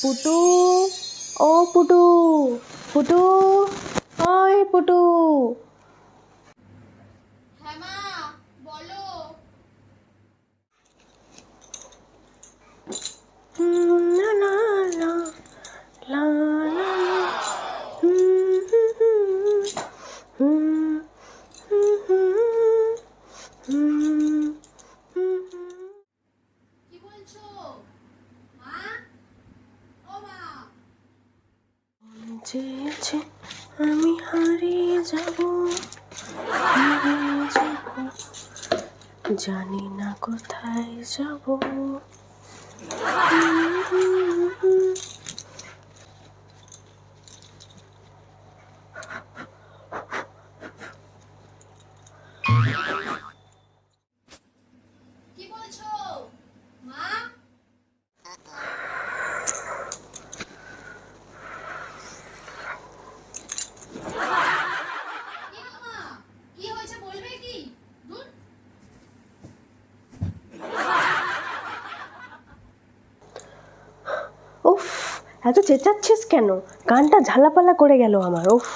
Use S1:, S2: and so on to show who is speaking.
S1: পুটু ও পুটু পুটু ওই পুটু।
S2: হ্যাঁ মা বলো।
S1: হুম, চেয়েছে আমি হারিয়ে যাব। হারিয়ে যাব। জানি না কোথায় যাব। এত চেঁচাচ্ছিস কেন? গানটা ঝালাপালা করে গেল আমার উফ।